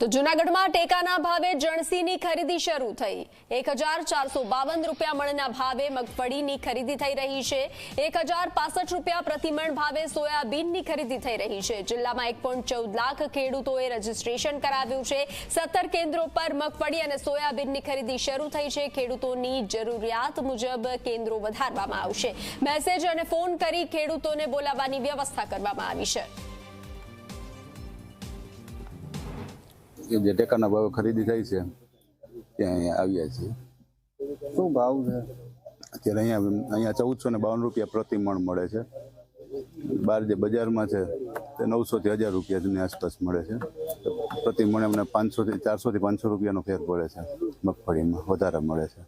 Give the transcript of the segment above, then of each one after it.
તો જૂનાગઢમાં ટેકાના ભાવે જણસીની ખરીદી શરૂ થઈ. એક રૂપિયા મણના ભાવે મગફળીની ખરીદી થઈ રહી છે. એક રૂપિયા પ્રતિમણ ભાવે સોયાબીનની ખરીદી થઈ રહી છે. જિલ્લામાં એક લાખ ખેડૂતોએ રજીસ્ટ્રેશન કરાવ્યું છે. સત્તર કેન્દ્રો પર મગફળી અને સોયાબીનની ખરીદી શરૂ થઈ છે. ખેડૂતોની જરૂરિયાત મુજબ કેન્દ્રો વધારવામાં આવશે. મેસેજ અને ફોન કરી ખેડૂતોને બોલાવવાની વ્યવસ્થા કરવામાં આવી છે. કે જે ટેકાના ભાવે ખરીદી થાય છે ત્યાં અહીંયા આવ્યા છીએ શું ભાવ છે? અત્યારે અહીંયા અહીંયા ચૌદસો ને બાવન રૂપિયા પ્રતિ મણ મળે છે. બહાર જે બજારમાં છે તે નવસોથી હજાર રૂપિયાની આસપાસ મળે છે. પ્રતિ મણ અમને પાંચસોથી ચારસોથી પાંચસો રૂપિયાનો ફેર પડે છે. મગફળીમાં વધારે મળે છે.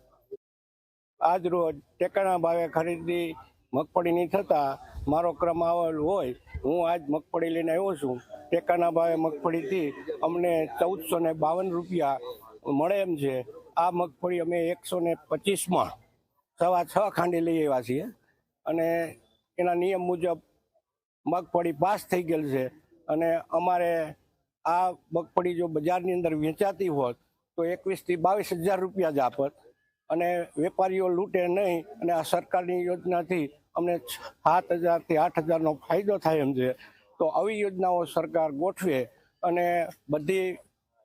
આજ રોજ ટેકાના ભાવે ખરીદી મગફળીની થતાં મારો ક્રમ આવેલ હોય, હું આજ મગફળી લઈને આવ્યો છું. ટેકાના ભાવે મગફળીથી અમને ચૌદસો ને બાવન રૂપિયા મળે એમ છે. આ મગફળી અમે એકસો ને પચીસમાં સવા છ ખાંડી લઈ આવ્યા છીએ. અને એના નિયમ મુજબ મગફળી પાસ થઈ ગયેલ છે. અને અમારે આ મગફળી જો બજારની અંદર વેચાતી હોત, તો એકવીસથી બાવીસ હજાર રૂપિયા જ આપત. અને વેપારીઓ લૂંટે નહીં અને આ સરકારની યોજનાથી અમને સાત હજારથી આઠ હજારનો ફાયદો થાય એમ છે. તો આવી યોજનાઓ સરકાર ગોઠવે અને બધી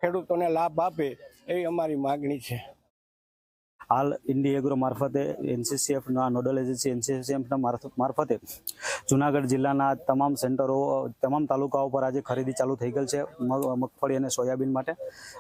ખેડૂતોને લાભ આપે એવી અમારી માગણી છે. હાલ ઇન્ડી એગ્રો મારફતે એનસીસીએફના નોડલ એજન્સી એનસીસીએફના મારફતે જુનાગઢ જિલ્લાના તમામ સેન્ટરો, તમામ તાલુકાઓ પર આજે ખરીદી ચાલુ થઈ ગયેલ છે, મગ- મગફળી અને સોયાબીન માટે.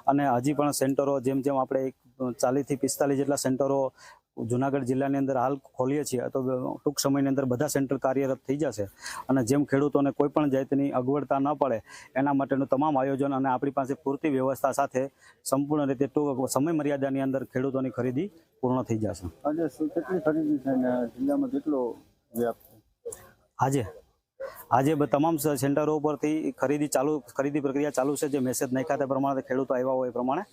અને હજી પણ સેન્ટરો જેમ જેમ આપણે ચાલીસથી પિસ્તાલીસ જેટલા સેન્ટરો જુનાગઢ જિલ્લાની અંદર હાલ ખોલીએ છીએ તો ટૂંક સમયની અંદર બધા સેન્ટર કાર્યરત થઈ જશે. અને જેમ ખેડૂતોને કોઈ પણ જાતની અગવડતા ન પડે એના માટેનું તમામ આયોજન અને આપણી પાસે પૂરતી વ્યવસ્થા સાથે સંપૂર્ણ રીતે ટૂંક સમય મર્યાદાની અંદર ખેડૂતોની ખરીદી પૂર્ણ થઈ જશે. આજે કેટલી ખરીદી છે જિલ્લામાં કેટલો વ્યાપ છે? આજે આજે તમામ સેન્ટરો ઉપરથી ખરીદી ચાલુ ખરીદી પ્રક્રિયા ચાલુ છે જે મેસેજ નાખ્યા તે પ્રમાણે ખેડૂતો આવ્યા હોય એ પ્રમાણે.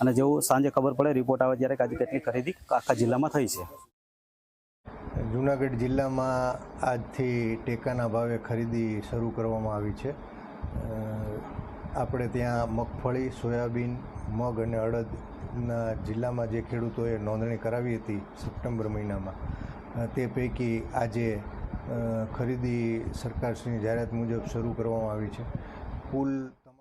અને જેવું સાંજે ખબર પડે રિપોર્ટ આવે ત્યારે આજે કેટલી ખરીદી આખા જિલ્લામાં થઈ છે. જૂનાગઢ જિલ્લામાં આજથી ટેકાના ભાવે ખરીદી શરૂ કરવામાં આવી છે. આપણે ત્યાં મગફળી, સોયાબીન, મગ અને અડદના જિલ્લામાં જે ખેડૂતોએ નોંધણી કરાવી હતી સપ્ટેમ્બર મહિનામાં તે પૈકી આજે ખરીદી સરકારશ્રીની જાહેરાત મુજબ શરૂ કરવામાં આવી છે. કુલ